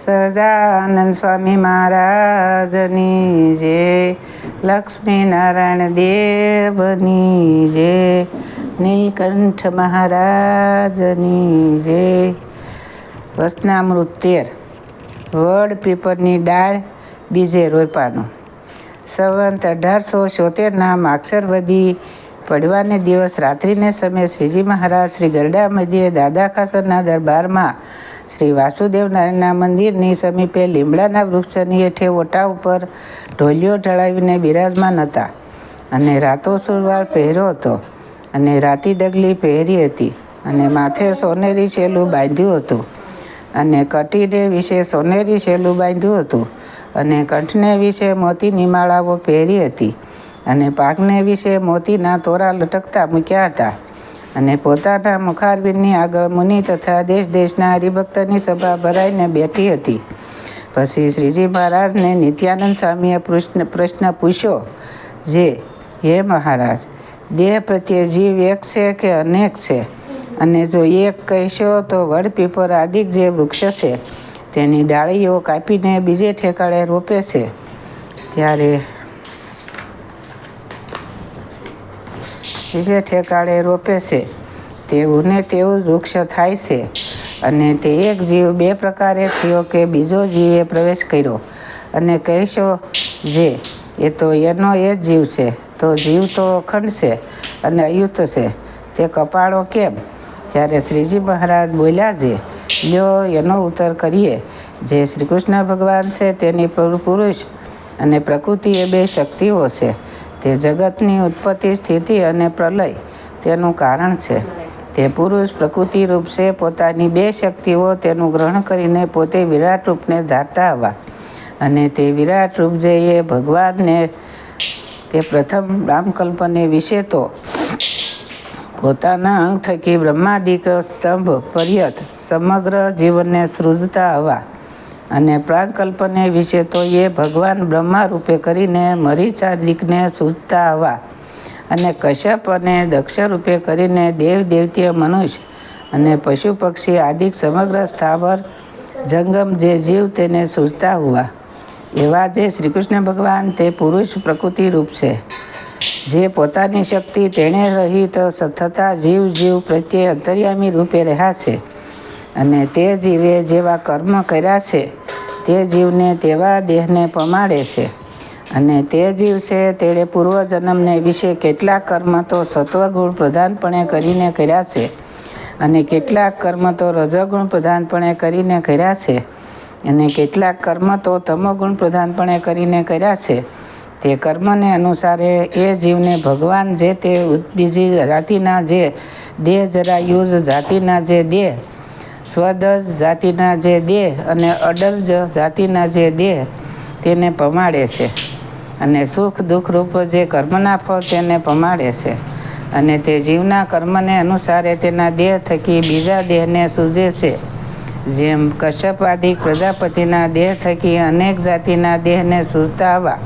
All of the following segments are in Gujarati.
સહજાનંદ સ્વામી મહારાજની જય લક્ષ્મીનારાયણ દેવની જય નીલકંઠ મહારાજની જય વચનામૃત તેર, વડ પીપળની ડાળ બીજે રોપાનું. સંવંત અઢારસો છોતેરના માક્ષરવદી પડવાને દિવસ રાત્રિને સમયે શ્રીજી મહારાજ શ્રી ગરડા મધ્યે દાદા ખાસરના દરબારમાં શ્રી વાસુદેવ નારાયણના મંદિરની સમીપે લીમડાના વૃક્ષની હેઠે ઓટા ઉપર ઢોલિયો ઢળાવીને બિરાજમાન હતા અને રાતો સુરવાળ પહેર્યો હતો અને રાતી ડગલી પહેરી હતી અને માથે સોનેરી શેલું બાંધ્યું હતું અને કટીને વિશે સોનેરી શેલું બાંધ્યું હતું અને કંઠને વિશે મોતીની માળાઓ પહેરી હતી અને પાકને વિશે મોતીના તોરા લટકતા મૂક્યા હતા. અને પોતાના મુખારવિંદની આગળ મુનિ તથા દેશ દેશના હરિભક્તની સભા ભરાઈને બેઠી હતી. પછી શ્રીજી મહારાજને નિત્યાનંદ સ્વામીએ પ્રશ્ન પ્રશ્ન પૂછ્યો જે, હે મહારાજ, દેહ પ્રત્યે જીવ એક છે કે અનેક છે? અને જો એક કહેશો તો વડ પીપર આદિક જે વૃક્ષ છે, તેની ડાળીઓ કાપીને બીજે ઠેકાળે રોપે છે. ત્યારે બીજે ઠેકાળે રોપે છે. તેવું ને તેવું વૃક્ષ થાય છે. અને તે એક જીવ બે પ્રકારે થયો કે બીજો જીવે પ્રવેશ કર્યો. અને કહેશો જે, એ તો એનો એ જ જીવ છે. તો જીવ તો અખંડ છે અને અયુત છે. તે કપાળો કેમ? ત્યારે શ્રીજી મહારાજ બોલ્યા છે, લ્યો, એનો ઉત્તર કરીએ. જે શ્રી કૃષ્ણ ભગવાન છે તેની પુર- પુરુષ અને પ્રકૃતિ એ બે શક્તિઓ છે. તે જગતની ઉત્પત્તિ, સ્થિતિ અને પ્રલય તેનું કારણ છે. તે પુરુષ પ્રકૃતિ રૂપ છે, પોતાની બે શક્તિઓ તેનું ગ્રહણ કરીને પોતે વિરાટ રૂપને ધારતા હવા અને તે વિરાટ રૂપ જે એ ભગવાનને તે પ્રથમ રામકલ્પને વિશે તો પોતાના અંગ થકી બ્રહ્માદિક સ્તંભ પર્યત સમગ્ર જીવનને સૃજતા હવા અને પ્રાગકલ્પને વિશે તો એ ભગવાન બ્રહ્મા રૂપે કરીને મરીચાદિકને સૂઝતા હવા અને કશ્યપ અને દક્ષ રૂપે કરીને દેવ દેવતીય મનુષ્ય અને પશુ પક્ષી આદિક સમગ્ર સ્થાવર જંગમ જે જીવ તેને સૂઝતા હોવા એવા જે શ્રી કૃષ્ણ ભગવાન તે પુરુષ પ્રકૃતિ રૂપ છે. જે પોતાની શક્તિ તેણે રહિત થતા જીવ જીવ પ્રત્યે અંતર્યામી રૂપે રહ્યા છે. અને તે જીવે જેવા કર્મ કર્યા છે. તે જીવને તેવા દેહને પમાડે છે. અને તે જીવ છે, તેણે પૂર્વજન્મને વિશે કેટલાક કર્મ તો સત્વગુણ પ્રધાનપણે કરીને કર્યા છે અને કેટલાક કર્મ તો રજોગુણ પ્રધાનપણે કરીને કર્યા છે અને કેટલાક કર્મ તો તમોગુણ પ્રધાનપણે કરીને કર્યા છે. તે કર્મને અનુસારે એ જીવને ભગવાન જે તે બીજી જાતિના જે દેહ જરા યુઝ જાતિના જે દેહ સ્વદજ જાતિના જે દેહ અને અડલજ જાતિના જે દેહ તેને પમાડે છે. અને સુખ દુઃખ રૂપ જે કર્મના ફળ તેને પમાડે છે. અને તે જીવના કર્મને અનુસારે તેના દેહ થકી બીજા દેહને સૂજે છે. જેમ કશ્યપાદિક પ્રજાપતિના દેહ થકી અનેક જાતિના દેહને સૂજતા આવા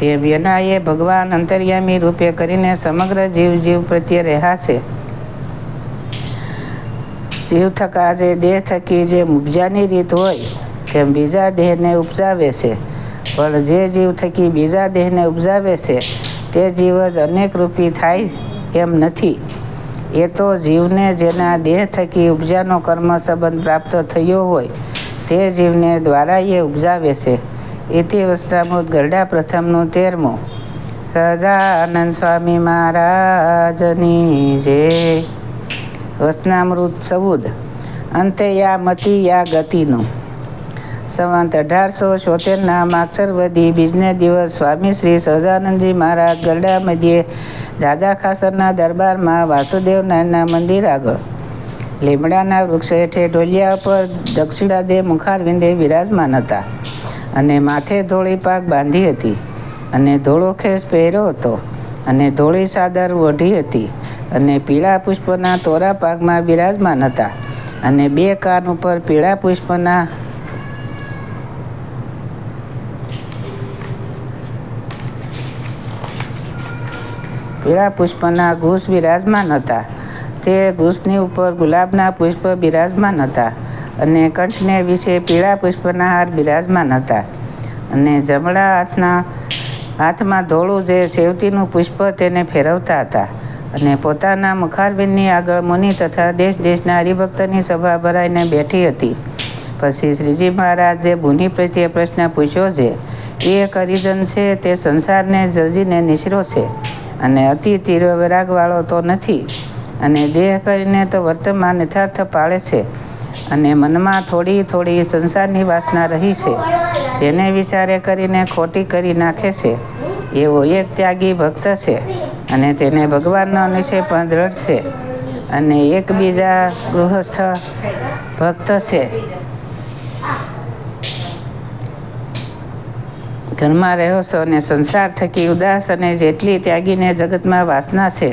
તે વ્યનાએ ભગવાન અંતર્યામી રૂપે કરીને સમગ્ર જીવ જીવ પ્રત્યે રહ્યા છે. જીવ થકા જે દેહ થકી જે ઉપજાની રીત હોય, તેમ બીજા દેહને ઉપજાવે છે. પણ જે જીવ થકી બીજા દેહને ઉપજાવે છે, તે જીવ જ અનેક રૂપી થાય એમ નથી. એ તો જીવને જેના દેહ થકી ઉપજાનો કર્મ સંબંધ પ્રાપ્ત થયો હોય, તે જીવને દ્વારા એ ઉપજાવે છે. ઇતિ વસ્ત્રામૃત ગરડા પ્રથમનું તેરમું. સજાનંદ સ્વામી મહારાજની જય. વચનામૃત સવુદ અંતે યા મતિ યા ગતિનું. સંવંત અઢારસો છોતેરના માક્ષરવધી બીજને દિવસ સ્વામી શ્રી સહજાનંદજી મહારાજ ગરડા મધ્યે દાદા ખાસરના દરબારમાં વાસુદેવ નારાયણના મંદિર આગળ. લીમડાના વૃક્ષ હેઠે ઢોલિયા પર દક્ષિણાદે મુખારવિંદે વિરાજમાન હતા અને માથે ધોળી પાક બાંધી હતી અને ધોળો ખેસ પહેર્યો હતો અને ધોળી સાદર ઓઢી હતી. અને પીળા પુષ્પના તોરા પાકમાં બિરાજમાન હતા. અને બે કાન ઉપર પીળા પુષ્પના પીળા પુષ્પના ઘૂસ બિરાજમાન હતા. તે ઘૂસની ઉપર ગુલાબના પુષ્પ બિરાજમાન હતા અને કંઠને વિશે પીળા પુષ્પના હાર બિરાજમાન હતા. અને જમણા હાથના હાથમાં ધોળું જે સેવતીનું પુષ્પ તેને ફેરવતા હતા. અને પોતાના મુખારબિનની આગળ મુનિ તથા દેશ દેશના હરિભક્તની સભા ભરાઈને બેઠી હતી. પછી શ્રીજી મહારાજે મુનિ પ્રત્યે પ્રશ્ન પૂછ્યો છે, એ એક હરિજન છે, તે સંસારને જજીને નિશરો છે અને અતિ તીવ્ર વિરાગવાળો તો નથી અને દેહ કરીને તો વર્તમાન યથાર્થ પાળે છે અને મનમાં થોડી થોડી સંસારની વાસના રહી છે. તેને વિચારે કરીને ખોટી કરી નાખે છે. એવો એક ત્યાગી ભક્ત છે. અને તેને ભગવાનનો નિશ્ચય પણ દ્રઢ છે. અને એકબીજા ગૃહસ્થ ભક્ત છે. ઘરમાં રહ્યો છો અને સંસાર થકી ઉદાસ અને જેટલી ત્યાગીને જગતમાં વાસના છે,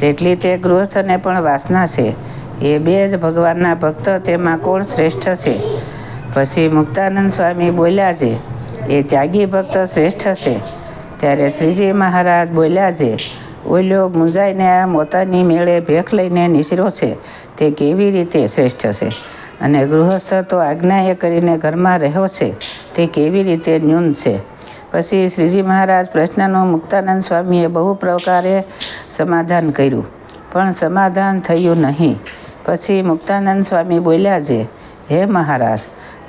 તેટલી તે ગૃહસ્થને પણ વાસના છે. એ બે જ ભગવાનના ભક્ત તેમાં કોણ શ્રેષ્ઠ છે? પછી મુક્તાનંદ સ્વામી બોલ્યા છે, એ ત્યાગી ભક્ત શ્રેષ્ઠ છે. ત્યારે શ્રીજી મહારાજ બોલ્યા છે ઓલ્યો મુંજાઈને આ મોતાની મેળે ભેખ લઈને નિસરો છે. તે કેવી રીતે શ્રેષ્ઠ છે? અને ગૃહસ્થ તો આજ્ઞાએ કરીને ઘરમાં રહ્યો છે. તે કેવી રીતે ન્યૂન છે? પછી શ્રીજી મહારાજ પ્રશ્નનું મુક્તાનંદ સ્વામીએ બહુ પ્રકારે સમાધાન કર્યું. પણ સમાધાન થયું નહીં. પછી મુક્તાનંદ સ્વામી બોલ્યા છે, હે મહારાજ,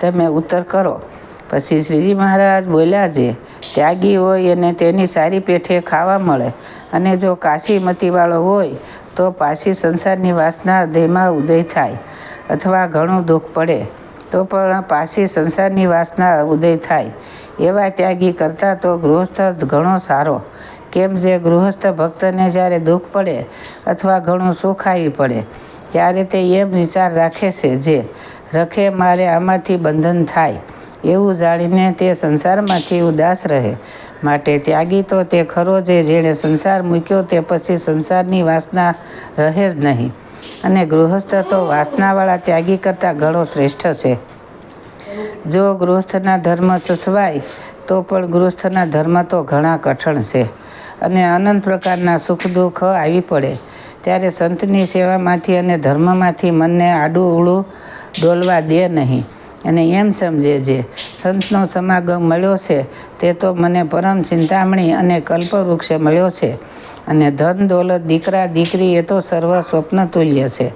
તમે ઉત્તર કરો. પછી શ્રીજી મહારાજ બોલ્યા છે, ત્યાગી હોય અને તેની સારી પેઠે ખાવા મળે. અને જો કાશી મતીવાળો હોય, તો પાછી સંસારની વાસના દેહમાં ઉદય થાય અથવા ઘણું દુઃખ પડે. તો પણ પાછી સંસારની વાસના ઉદય થાય. એવા ત્યાગી કરતાં તો ગૃહસ્થ ઘણો સારો. કેમ જે ગૃહસ્થ ભક્તને જ્યારે દુઃખ પડે અથવા ઘણું સુખ આવી પડે, ત્યારે તે એમ વિચાર રાખે છે જે, રખે મારે આમાંથી બંધન થાય. એવું જાણીને તે સંસારમાંથી ઉદાસ રહે. માટે ત્યાગી તો તે ખરો જે જેણે સંસાર મૂક્યો તે પછી સંસારની વાસના રહે જ નહીં. અને ગૃહસ્થ તો વાસનાવાળા ત્યાગી કરતાં ઘણો શ્રેષ્ઠ છે. જો ગૃહસ્થના ધર્મ ચસવાય, તો પણ ગૃહસ્થના ધર્મ તો ઘણા કઠણ છે. અને અનંત પ્રકારના સુખ દુઃખ આવી પડે, ત્યારે સંતની સેવામાંથી અને ધર્મમાંથી મનને આડું ઉડું ડોલવા દે નહીં. અને એમ સમજે જે સંતનો સમાગમ મળ્યો છે. તે તો મને પરમ ચિંતામણી અને કલ્પવૃક્ષ મળ્યો છે. અને ધન દોલત દીકરા દીકરી એ તો સર્વ સ્વપ્ન તુલ્ય છે.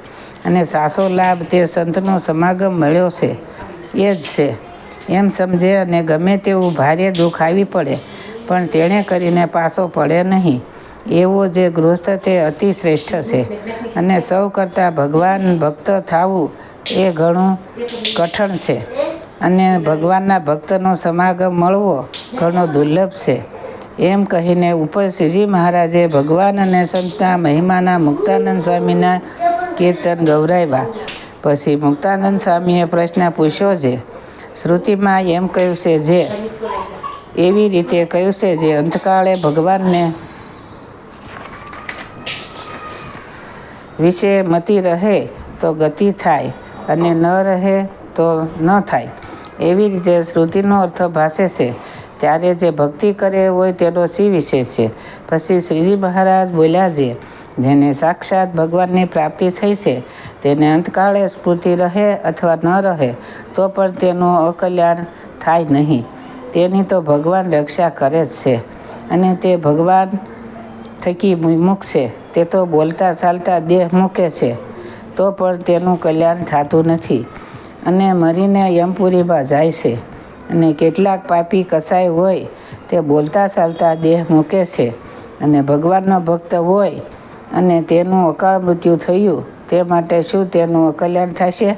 અને સાસો લાભ તે સંતનો સમાગમ મળ્યો છે. એ જ છે. એમ સમજે અને ગમે તેવું ભારે દુઃખ આવી પડે, પણ તેણે કરીને પાછો પડે નહીં. એવો જે ગૃહસ્થ તે અતિ શ્રેષ્ઠ છે. અને સૌ કરતાં ભગવાન ભક્ત થવું એ ઘણું કઠણ છે. અને ભગવાનના ભક્તનો સમાગમ મળવો ઘણો દુર્લભ છે. એમ કહીને ઉપર શ્રીજી મહારાજે ભગવાન અને સંતના મહિમાના મુક્તાનંદ સ્વામીના કીર્તન ગૌરાવ્યા. પછી મુક્તાનંદ સ્વામીએ પ્રશ્ન પૂછ્યો છે, શ્રુતિમાં એમ કહ્યું છે જે, એવી રીતે કહ્યું છે જે અંતકાળે ભગવાનને વિશે મતી રહે તો ગતિ થાય. અને ન રહે તો ન થાય. એવી રીતે શ્રુતિનો અર્થ ભાષે છે. ત્યારે જે ભક્તિ કરે હોય તેનો શી વિશેષ છે? પછી શ્રીજી મહારાજ બોલ્યા છે, જેને સાક્ષાત ભગવાનની પ્રાપ્તિ થઈ છે, તેને અંતકાળે સ્ફૂર્તિ રહે અથવા ન રહે, તો પણ તેનું અકલ્યાણ થાય નહીં. તેની તો ભગવાન રક્ષા કરે જ છે. અને તે ભગવાન થકી વિમુખ છે. તે તો બોલતા ચાલતા દેહ મૂકે છે. તો પણ તેનું કલ્યાણ થતું નથી. અને મરીને યમપુરીમાં જાય છે. અને કેટલાક પાપી કસાય હોય, તે બોલતા ચાલતા દેહ મૂકે છે. અને ભગવાનનો ભક્ત હોય, અને તેનું અકાળ મૃત્યુ થયું, તે માટે શું તેનું કલ્યાણ થશે?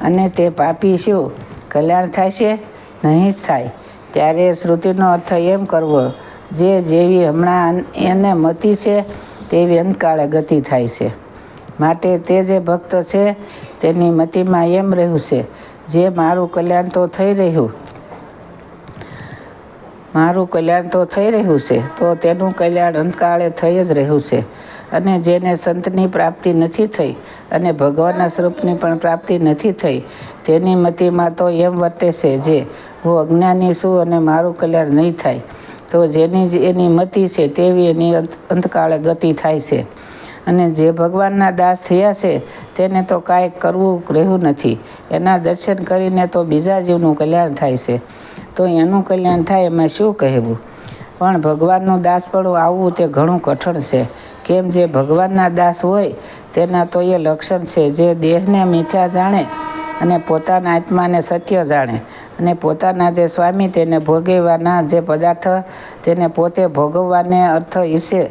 અને તે પાપી શું કલ્યાણ થશે? નહીં જ થાય. ત્યારે શ્રુતિનો અર્થ એમ કરવો, જે જેવી હમણાં એને મતી છે, તેવી અંતકાળે ગતિ થાય છે. માટે તે જે ભક્ત છે, તેની મતિમાં એમ રહ્યું છે, જે મારું કલ્યાણ તો થઈ રહ્યું. મારું કલ્યાણ તો થઈ રહ્યું છે, તો તેનું કલ્યાણ અંતકાળે થઈ જ રહ્યું છે. અને જેને સંતની પ્રાપ્તિ નથી થઈ અને ભગવાનના સ્વરૂપની પણ પ્રાપ્તિ નથી થઈ, તેની મતિમાં તો એમ વર્તે છે જે, હું અજ્ઞાની છું અને મારું કલ્યાણ નહીં થાય. તો જેની જ એની મતિ છે, તેવી એની અંત, અંતકાળે ગતિ થાય છે. અને જે ભગવાનના દાસ થયા છે, તેને તો કાંઈ કરવું રહ્યું નથી. એના દર્શન કરીને તો બીજા જીવનું કલ્યાણ થાય છે. તો એનું કલ્યાણ થાય એમાં શું કહેવું? પણ ભગવાનનું દાસપણું આવવું તે ઘણું કઠણ છે. કેમ જે ભગવાનના દાસ હોય, તેના તો એ લક્ષણ છે. જે દેહને મીઠા જાણે અને પોતાના આત્માને સત્ય જાણે અને પોતાના જે સ્વામી તેને ભોગવવાના જે પદાર્થ તેને પોતે ભોગવવાને અર્થ ઈશે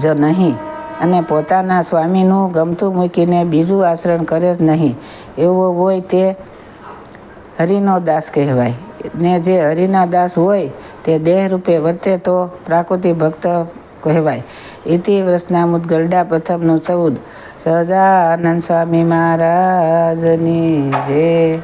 જ નહીં. અને પોતાના સ્વામીનું ગમતું મૂકીને બીજું આચરણ કરે જ નહીં. એવો હોય તે હરિનો દાસ કહેવાય. ને જે હરિના દાસ હોય, તે દેહ રૂપે વર્તે તો પ્રાકૃતિક ભક્ત કહેવાય. ઇતિવ્રસના મુદગરડા પ્રથમનું ચૌદ. સહજાનંદ સ્વામી મહારાજની જય.